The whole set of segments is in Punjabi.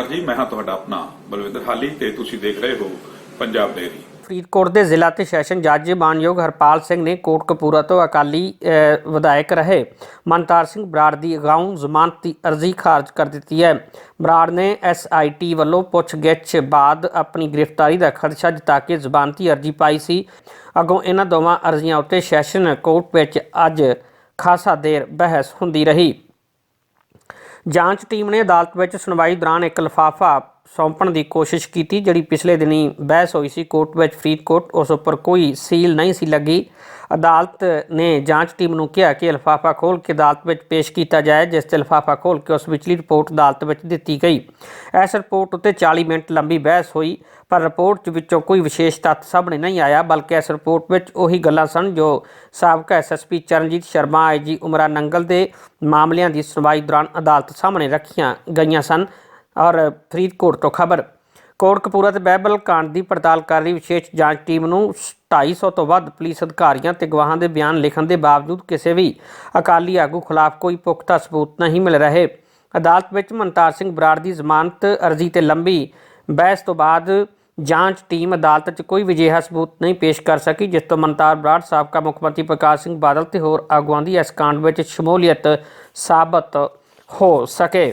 ਜੀ, ਮੈਂ ਹਾਂ ਤੁਹਾਡਾ ਆਪਣਾ ਬਲਵਿੰਦਰ ਹਾਲੀ ਤੇ ਤੁਸੀਂ ਦੇਖ ਰਹੇ ਹੋ ਪੰਜਾਬ ਡੇਰੀ ਫਰੀਦਕੋਟ ਦੇ ਜ਼ਿਲ੍ਹਾ ਤੇ ਸੈਸ਼ਨ ਜੱਜ ਮਾਨਯੋਗ ਹਰਪਾਲ ਸਿੰਘ ਨੇ ਕੋਟ ਕਪੂਰਾ ਤੋਂ ਅਕਾਲੀ ਵਿਧਾਇਕ ਰਹੇ। ਮਨਤਾਰ ਸਿੰਘ ਬਰਾੜ ਦੀ ਅਗਾਊਂ ਜ਼ਮਾਨਤ ਦੀ ਅਰਜ਼ੀ ਖਾਰਜ ਕਰ ਦਿੱਤੀ ਹੈ। ਬਰਾੜ ਨੇ ਐਸਆਈਟੀ ਵੱਲੋਂ ਪੁੱਛਗਿੱਛ ਬਾਅਦ ਆਪਣੀ ਗ੍ਰਿਫਤਾਰੀ ਦਾ ਖਦਸ਼ਾ ਜਤਾ ਕੇ ਜ਼ਮਾਨਤੀ ਅਰਜ਼ੀ ਪਾਈ ਸੀ। ਅਗੋਂ ਇਹਨਾਂ ਦੋਵਾਂ ਅਰਜ਼ੀਆਂ ਉੱਤੇ ਸੈਸ਼ਨ ਕੋਰਟ ਵਿੱਚ ਅੱਜ ਖਾਸਾ ਦੇਰ ਬਹਿਸ ਹੁੰਦੀ ਰਹੀ। ਜਾਂਚ ਟੀਮ ਨੇ ਅਦਾਲਤ ਵਿੱਚ ਸੁਣਵਾਈ ਦੌਰਾਨ ਇੱਕ ਲਿਫਾਫਾ ਸੌਂਪਣ ਦੀ ਕੋਸ਼ਿਸ਼ ਕੀਤੀ, ਜਿਹੜੀ ਪਿਛਲੇ ਦਿਨੀ ਬਹਿਸ ਹੋਈ ਸੀ ਕੋਰਟ ਵਿੱਚ, ਫਰੀਦਕੋਟ। ਉਸ ਉੱਪਰ ਕੋਈ ਸੀਲ ਨਹੀਂ ਸੀ ਲੱਗੀ। ਅਦਾਲਤ ਨੇ ਜਾਂਚ ਟੀਮ ਨੂੰ ਕਿਹਾ ਕਿ ਲਿਫਾਫਾ ਖੋਲ ਕੇ ਅਦਾਲਤ ਵਿੱਚ ਪੇਸ਼ ਕੀਤਾ ਜਾਏ, ਜਿਸ ਤੇ ਲਿਫਾਫਾ ਖੋਲ ਕੇ ਉਸ ਵਿਚਲੀ ਰਿਪੋਰਟ ਅਦਾਲਤ ਵਿੱਚ ਦਿੱਤੀ ਗਈ। ਇਸ ਰਿਪੋਰਟ ਉੱਤੇ 40 ਮਿੰਟ ਲੰਬੀ ਬਹਿਸ ਹੋਈ, ਪਰ ਰਿਪੋਰਟ ਵਿੱਚੋਂ ਕੋਈ ਵਿਸ਼ੇਸ਼ ਤੱਥ ਸਾਹਮਣੇ ਨਹੀਂ ਆਇਆ, ਬਲਕਿ ਇਸ ਰਿਪੋਰਟ ਵਿੱਚ ਉਹੀ ਗੱਲਾਂ ਸਨ ਜੋ ਸਾਬਕਾ SSP Charanjit Sharma IG Umranangal ਦੇ ਮਾਮਲਿਆਂ ਦੀ ਸੁਣਵਾਈ ਦੌਰਾਨ ਅਦਾਲਤ ਸਾਹਮਣੇ ਰੱਖੀਆਂ ਗਈਆਂ ਸਨ। ਔਰ ਫਰੀਦਕੋਟ ਤੋਂ ਖਬਰ ਕੋਟਕਪੂਰਾ ਤੇ ਬਹਿਬਲ ਕਾਂਡ ਦੀ ਪੜਤਾਲ ਕਰ ਰਹੀ ਵਿਸ਼ੇਸ਼ ਜਾਂਚ ਟੀਮ ਨੂੰ 250 ਤੋਂ ਵੱਧ ਪੁਲਿਸ ਅਧਿਕਾਰੀਆਂ ਤੇ ਗਵਾਹਾਂ ਦੇ ਬਿਆਨ ਲਿਖਣ ਦੇ ਬਾਵਜੂਦ ਕਿਸੇ ਵੀ ਅਕਾਲੀ ਆਗੂ ਖਿਲਾਫ ਕੋਈ ਪੁਖਤਾ ਸਬੂਤ ਨਹੀਂ ਮਿਲ ਰਹੇ। ਅਦਾਲਤ ਵਿੱਚ ਮਨਤਾਰ ਸਿੰਘ ਬਰਾੜ ਦੀ ਜ਼ਮਾਨਤ ਅਰਜ਼ੀ ਤੇ ਲੰਬੀ ਬਹਿਸ ਤੋਂ ਬਾਅਦ ਜਾਂਚ ਟੀਮ ਅਦਾਲਤ 'ਚ ਕੋਈ ਵੀ ਅਜਿਹਾ ਸਬੂਤ ਨਹੀਂ ਪੇਸ਼ ਕਰ ਸਕੀ, ਜਿਸ ਤੋਂ ਮਨਤਾਰ ਬਰਾੜ, ਸਾਬਕਾ ਮੁੱਖ ਮੰਤਰੀ ਪ੍ਰਕਾਸ਼ ਸਿੰਘ ਬਾਦਲ ਤੇ ਹੋਰ ਆਗੂਆਂ ਦੀ ਇਸ ਕਾਂਡ ਵਿੱਚ ਸ਼ਮੂਲੀਅਤ ਸਾਬਤ ਹੋ ਸਕੇ।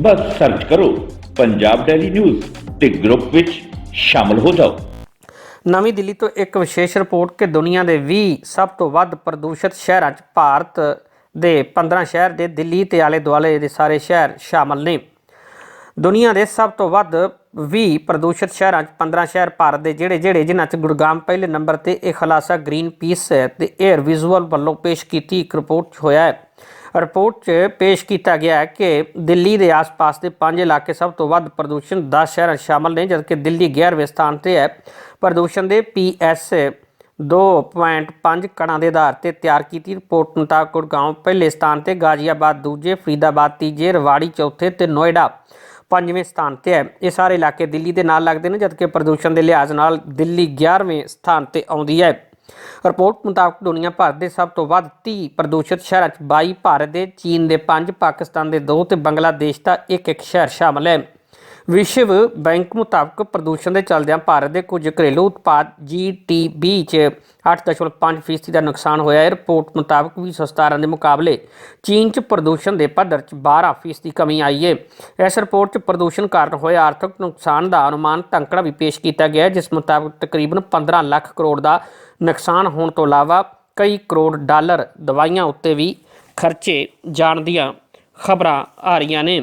ਬਸ ਸਰਚ ਕਰੋ ਪੰਜਾਬ ਡੈਲੀ ਨਿਊਜ਼ ਤੇ ਗਰੁੱਪ ਵਿੱਚ ਸ਼ਾਮਲ ਹੋ ਜਾਓ। ਨਵੀਂ ਦਿੱਲੀ ਤੋਂ ਇੱਕ ਵਿਸ਼ੇਸ਼ ਰਿਪੋਰਟ ਕਿ ਦੁਨੀਆ ਦੇ 20 ਸਭ ਤੋਂ ਵੱਧ ਪ੍ਰਦੂਸ਼ਿਤ ਸ਼ਹਿਰਾਂ 'ਚ ਭਾਰਤ ਦੇ 15 ਸ਼ਹਿਰ ਦੇ ਦਿੱਲੀ ਤੇ ਆਲੇ ਦੁਆਲੇ ਦੇ ਸਾਰੇ ਸ਼ਹਿਰ ਸ਼ਾਮਲ ਨੇ। ਦੁਨੀਆ ਦੇ ਸਭ ਤੋਂ ਵੱਧ 20 ਪ੍ਰਦੂਸ਼ਿਤ ਸ਼ਹਿਰਾਂ 'ਚ 15 ਸ਼ਹਿਰ ਭਾਰਤ ਦੇ ਜਿਹੜੇ ਜਿਹੜੇ ਜਿਨ੍ਹਾਂ 'ਚ ਗੁੜਗਾਮ ਪਹਿਲੇ ਨੰਬਰ ਤੇ ਇਹ ਖੁਲਾਸਾ ਗ੍ਰੀਨ ਪੀਸ ਤੇ 에ਅਰ ਵਿਜ਼ੂਅਲ ਵੱਲੋਂ ਪੇਸ਼ ਕੀਤੀ ਇੱਕ ਰਿਪੋਰਟ 'ਚ ਹੋਇਆ ਹੈ। ਰਿਪੋਰਟ 'ਚ ਪੇਸ਼ ਕੀਤਾ ਗਿਆ ਹੈ ਕਿ ਦਿੱਲੀ ਦੇ ਆਸ-ਪਾਸ ਦੇ ਪੰਜ ਇਲਾਕੇ ਸਭ ਤੋਂ ਵੱਧ ਪ੍ਰਦੂਸ਼ਣ 10 ਸ਼ਹਿਰਾਂ ਸ਼ਾਮਲ ਨੇ, ਜਦਕਿ ਦਿੱਲੀ 11ਵੇਂ ਸਥਾਨ ਤੇ ਹੈ। ਪ੍ਰਦੂਸ਼ਣ ਦੇ ਪੀਐਸ 2.5 ਕਣਾਂ ਦੇ ਆਧਾਰ ਤੇ ਤਿਆਰ ਕੀਤੀ ਰਿਪੋਰਟ ਮੁਤਾਬਕ ਗੁੜਗਾਉਂ ਪਹਿਲੇ ਸਥਾਨ ਤੇ ਗਾਜ਼ੀਆਬਾਦ, ਦੂਜੇ ਫਰੀਦਾਬਾਦ, ਤੀਜੇ ਰਵਾੜੀ, ਚੌਥੇ ਤੇ ਨੋਇਡਾ ਪੰਜਵੇਂ ਸਥਾਨ ਤੇ ਹੈ। ਇਹ ਸਾਰੇ ਇਲਾਕੇ ਦਿੱਲੀ ਦੇ ਨਾਲ ਲੱਗਦੇ ਨੇ, ਜਦਕਿ ਪ੍ਰਦੂਸ਼ਣ ਦੇ ਲਿਹਾਜ਼ ਨਾਲ ਦਿੱਲੀ 11ਵੇਂ ਸਥਾਨ ਤੇ ਆਉਂਦੀ ਹੈ। ਰਿਪੋਰਟ ਮੁਤਾਬਕ ਦੁਨੀਆ ਭਰ ਦੇ ਸਭ ਤੋਂ ਵੱਧ 30 ਪ੍ਰਦੂਸ਼ਿਤ ਸ਼ਹਿਰਾਂ 'ਚ 22 ਭਾਰਤ ਦੇ, ਚੀਨ ਦੇ 5 ਪਾਕਿਸਤਾਨ ਦੇ 2 ਤੇ ਬੰਗਲਾਦੇਸ਼ ਦਾ ਇੱਕ ਇੱਕ ਸ਼ਹਿਰ ਸ਼ਾਮਲ ਹੈ। ਵਿਸ਼ਵ ਬੈਂਕ ਮੁਤਾਬਕ ਪ੍ਰਦੂਸ਼ਣ ਦੇ ਚਲਦਿਆਂ ਭਾਰਤ ਦੇ ਕੁਝ ਘਰੇਲੂ ਉਤਪਾਦ ਜੀਟੀਬੀ 'ਚ 8.5% ਦਾ ਨੁਕਸਾਨ ਹੋਇਆ। ਹੈ ਰਿਪੋਰਟ ਮੁਤਾਬਕ 2017 ਦੇ ਮੁਕਾਬਲੇ ਚੀਨ 'ਚ ਪ੍ਰਦੂਸ਼ਣ ਦੇ ਪੱਧਰ 'ਚ 12% ਦੀ ਕਮੀ ਆਈ ਹੈ ਇਸ ਰਿਪੋਰਟ 'ਚ ਪ੍ਰਦੂਸ਼ਣ ਕਾਰਨ ਹੋਏ ਆਰਥਿਕ ਨੁਕਸਾਨ ਦਾ ਅਨੁਮਾਨ ਟੰਕੜਾ ਵੀ ਪੇਸ਼ ਕੀਤਾ ਗਿਆ ਹੈ, ਜਿਸ ਮੁਤਾਬਕ ਤਕਰੀਬਨ 15 ਲੱਖ ਕਰੋੜ ਦਾ ਨੁਕਸਾਨ ਹੋਣ ਤੋਂ ਇਲਾਵਾ ਕਈ ਕਰੋੜ ਡਾਲਰ ਦਵਾਈਆਂ ਉੱਤੇ ਵੀ ਖਰਚੇ ਜਾਣ ਦੀਆਂ ਖਬਰਾਂ ਆ ਰਹੀਆਂ ਨੇ।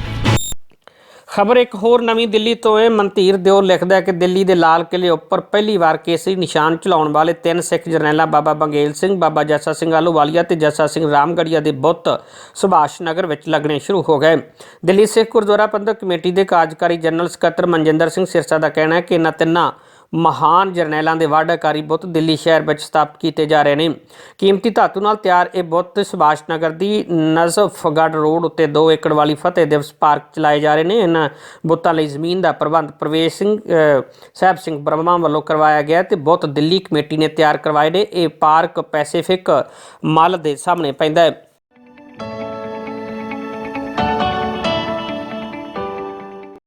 ਖਬਰ ਇੱਕ ਹੋਰ ਨਵੀਂ ਦਿੱਲੀ ਤੋਂ ਹੈ। ਮਨਤੀਰ ਦਿਓ ਲਿਖਦਾ ਹੈ ਕਿ ਦਿੱਲੀ ਦੇ ਲਾਲ ਕਿਲੇ ਉੱਪਰ ਪਹਿਲੀ ਵਾਰ ਕੇਸਰੀ ਨਿਸ਼ਾਨ ਚਲਾਉਣ ਵਾਲੇ ਤਿੰਨ ਸਿੱਖ ਜਰਨੈਲਾਂ ਬਾਬਾ ਬੰਗੇਲ ਸਿੰਘ, ਬਾਬਾ ਜੱਸਾ ਸਿੰਘ ਆਲੂਵਾਲੀਆ ਤੇ ਜੱਸਾ ਸਿੰਘ ਰਾਮਗੜੀਆ ਦੇ ਬੁੱਤ ਸੁਭਾਸ਼ ਨਗਰ ਵਿੱਚ ਲੱਗਣੇ ਸ਼ੁਰੂ ਹੋ ਗਏ। ਦਿੱਲੀ ਸਿੱਖ ਗੁਰਦੁਆਰਾ ਪ੍ਰਬੰਧਕ ਕਮੇਟੀ ਦੇ ਕਾਰਜਕਾਰੀ ਜਨਰਲ ਸਕੱਤਰ ਮਨਜਿੰਦਰ ਸਿੰਘ ਸਿਰਸਾ ਦਾ ਕਹਿਣਾ ਹੈ ਕਿ ਇਹਨਾਂ ਤਿੰਨਾਂ ਮਹਾਨ ਜਰਨੈਲਾਂ ਦੇ ਵਾਢਾਕਾਰੀ ਬੁੱਤ ਦਿੱਲੀ ਸ਼ਹਿਰ ਵਿੱਚ ਸਥਾਪਿਤ ਕੀਤੇ ਜਾ ਰਹੇ ਨੇ। ਕੀਮਤੀ ਧਾਤੂ ਨਾਲ ਤਿਆਰ ਇਹ ਬੁੱਤ ਸੁਭਾਸ਼ ਨਗਰ ਦੀ ਨਜ਼ਫਗੜ ਰੋਡ ਉੱਤੇ 2 ਏਕੜ ਵਾਲੀ ਫਤਿਹ ਦਿਵਸ ਪਾਰਕ ਚਲਾਏ ਜਾ ਰਹੇ ਨੇ। ਇਹਨਾਂ ਬੁੱਤਾਂ ਲਈ ਜ਼ਮੀਨ ਦਾ ਪ੍ਰਬੰਧ ਪ੍ਰਵੇਸ਼ ਸਿੰਘ ਸਾਹਿਬ ਸਿੰਘ ਬ੍ਰਹਮਾ ਵੱਲੋਂ ਕਰਵਾਇਆ ਗਿਆ ਤੇ ਬੁੱਤ ਦਿੱਲੀ ਕਮੇਟੀ ਨੇ ਤਿਆਰ ਕਰਵਾਏ ਨੇ। ਇਹ ਪਾਰਕ ਪੈਸੀਫਿਕ ਮੱਲ ਦੇ ਸਾਹਮਣੇ ਪੈਂਦਾ ਹੈ।